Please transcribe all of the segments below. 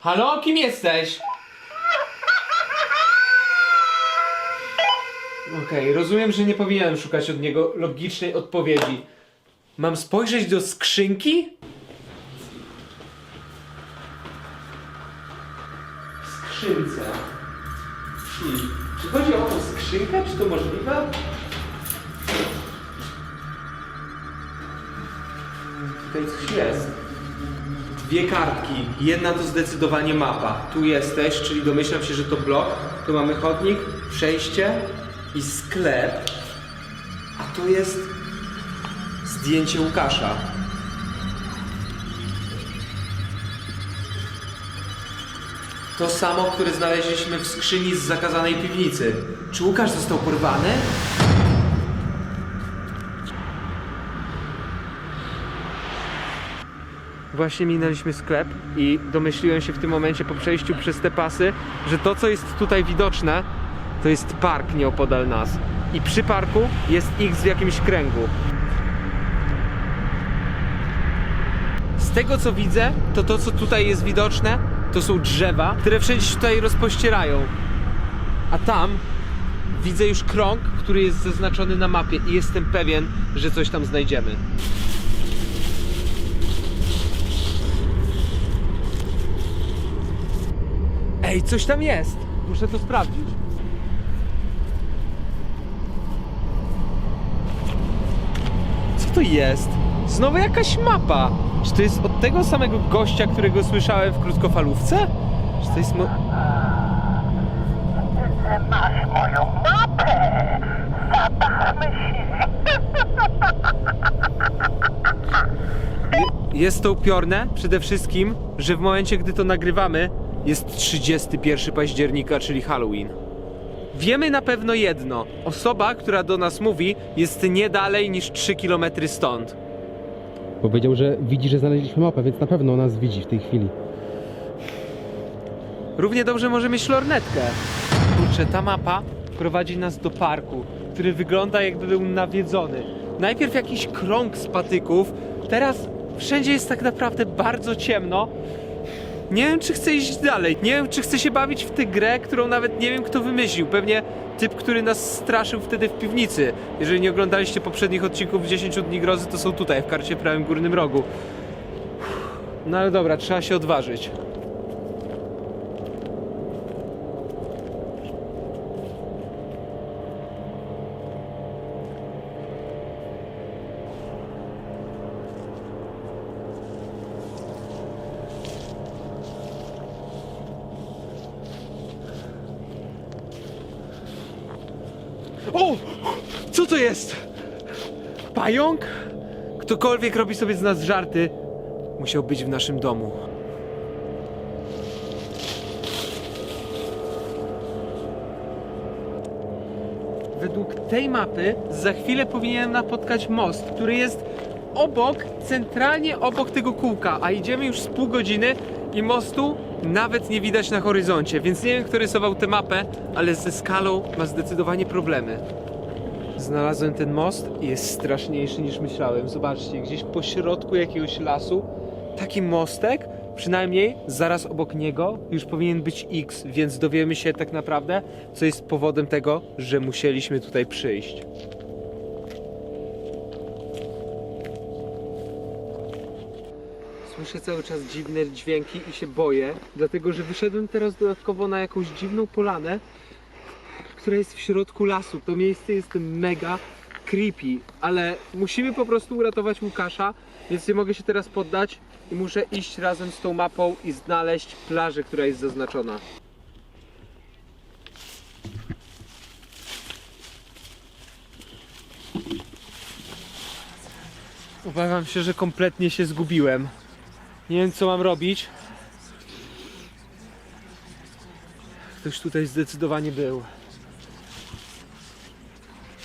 Halo, kim jesteś? Okej, rozumiem, że nie powinienem szukać od niego logicznej odpowiedzi. Mam spojrzeć do skrzynki? Skrzynce. Czy chodzi o tą skrzynkę? Czy to możliwe? Tutaj coś jest. Dwie kartki. Jedna to zdecydowanie mapa. Tu jesteś, czyli domyślam się, że to blok. Tu mamy chodnik, przejście i sklep. A tu jest zdjęcie Łukasza. To samo, które znaleźliśmy w skrzyni z zakazanej piwnicy. Czy Łukasz został porwany? Właśnie minęliśmy sklep i domyśliłem się w tym momencie po przejściu przez te pasy, że to co jest tutaj widoczne to jest park nieopodal nas. I przy parku jest X w jakimś kręgu. Z tego co widzę, to to co tutaj jest widoczne to są drzewa, które wszędzie się tutaj rozpościerają. A tam widzę już krąg, który jest zaznaczony na mapie i jestem pewien, że coś tam znajdziemy. Ej, coś tam jest! Muszę to sprawdzić. Co to jest? Znowu jakaś mapa! Czy to jest od tego samego gościa, którego słyszałem w krótkofalówce? Czy to jest mo... Masz moją mapę! Zabawmy się! Je- Jest to upiorne przede wszystkim, że w momencie, gdy to nagrywamy, jest 31 października, czyli Halloween. Wiemy na pewno jedno. Osoba, która do nas mówi, jest nie dalej niż 3 km stąd. Powiedział, że widzi, że znaleźliśmy mapę, więc na pewno nas widzi w tej chwili. Równie dobrze może mieć lornetkę. Kurczę, ta mapa prowadzi nas do parku, który wygląda jakby był nawiedzony. Najpierw jakiś krąg z patyków, teraz wszędzie jest tak naprawdę bardzo ciemno. Nie wiem, czy chcę iść dalej. Nie wiem, czy chcę się bawić w tę grę, którą nawet nie wiem, kto wymyślił. Pewnie typ, który nas straszył wtedy w piwnicy. Jeżeli nie oglądaliście poprzednich odcinków 10 Dni Grozy, to są tutaj, w karcie prawym górnym rogu. No ale dobra, trzeba się odważyć. O! Co to jest? Pająk? Ktokolwiek robi sobie z nas żarty, musiał być w naszym domu. Według tej mapy za chwilę powinienem napotkać most, który jest obok, centralnie obok tego kółka, a idziemy już z pół godziny i mostu nawet nie widać na horyzoncie, więc nie wiem kto rysował tę mapę, ale ze skalą ma zdecydowanie problemy. Znalazłem ten most i jest straszniejszy niż myślałem. Zobaczcie, gdzieś po środku jakiegoś lasu taki mostek, przynajmniej zaraz obok niego już powinien być X, więc dowiemy się tak naprawdę, co jest powodem tego, że musieliśmy tutaj przyjść. Słyszę cały czas dziwne dźwięki i się boję, dlatego że wyszedłem teraz dodatkowo na jakąś dziwną polanę, która jest w środku lasu. To miejsce jest mega creepy, ale musimy po prostu uratować Łukasza, więc nie mogę się teraz poddać i muszę iść razem z tą mapą i znaleźć plażę, która jest zaznaczona. Obawiam się, że kompletnie się zgubiłem. Nie wiem co mam robić. Ktoś tutaj zdecydowanie był.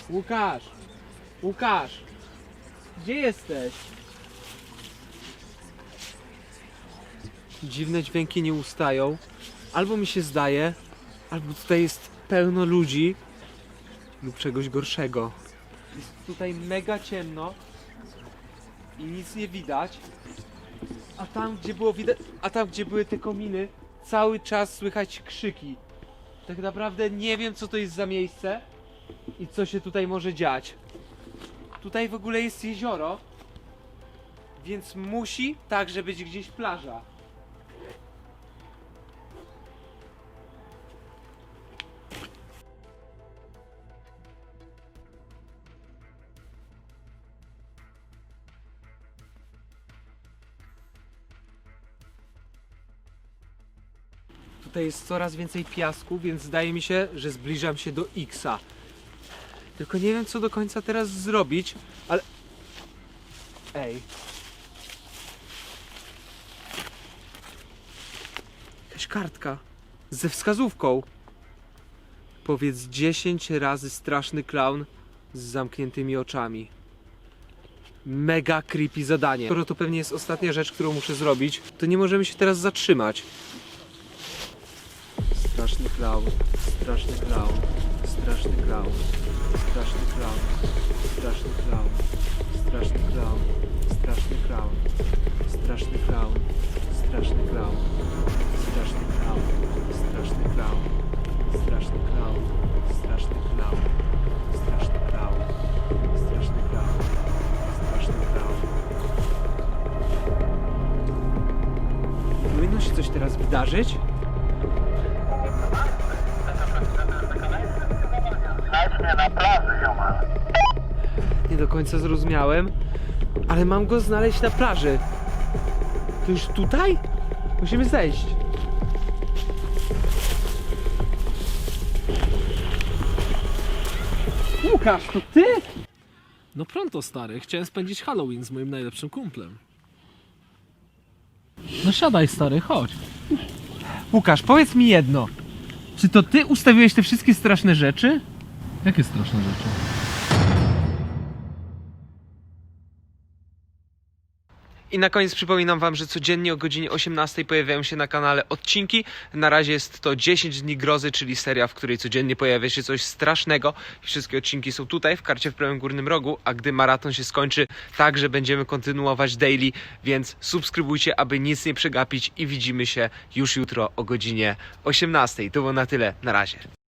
Łukasz! Łukasz! Gdzie jesteś? Dziwne dźwięki nie ustają. Albo mi się zdaje, albo tutaj jest pełno ludzi lub czegoś gorszego. Jest tutaj mega ciemno i nic nie widać. A tam gdzie było widać, a tam gdzie były te kominy, cały czas słychać krzyki. Tak naprawdę nie wiem, co to jest za miejsce i co się tutaj może dziać. Tutaj w ogóle jest jezioro, więc musi także być gdzieś plaża. Tutaj jest coraz więcej piasku, więc zdaje mi się, że zbliżam się do Xa. Tylko nie wiem, co do końca teraz zrobić, ale... Ej. Jakaś kartka ze wskazówką. Powiedz 10 razy straszny clown z zamkniętymi oczami. Mega creepy zadanie. Skoro to pewnie jest ostatnia rzecz, którą muszę zrobić, to nie możemy się teraz zatrzymać. Straszny clown, straszny clown, straszny clown, straszny clown, straszny clown, straszny clown, straszny clown, straszny clown, straszny clown, straszny clown, straszny clown, straszny clown, straszny clown, straszny clown, straszny clown, straszny. Powinno się coś teraz wydarzyć? Końca zrozumiałem, ale mam go znaleźć na plaży. To już tutaj? Musimy zejść. Łukasz, to ty? No pronto, stary. Chciałem spędzić Halloween z moim najlepszym kumplem. No siadaj, stary, chodź. Łukasz, powiedz mi jedno. Czy to ty ustawiłeś te wszystkie straszne rzeczy? Jakie straszne rzeczy? I na koniec przypominam Wam, że codziennie o godzinie 18 pojawiają się na kanale odcinki. Na razie jest to 10 dni grozy, czyli seria, w której codziennie pojawia się coś strasznego. Wszystkie odcinki są tutaj w karcie w prawym górnym rogu, a gdy maraton się skończy, także będziemy kontynuować daily, więc subskrybujcie, aby nic nie przegapić i widzimy się już jutro o godzinie 18. To było na tyle. Na razie.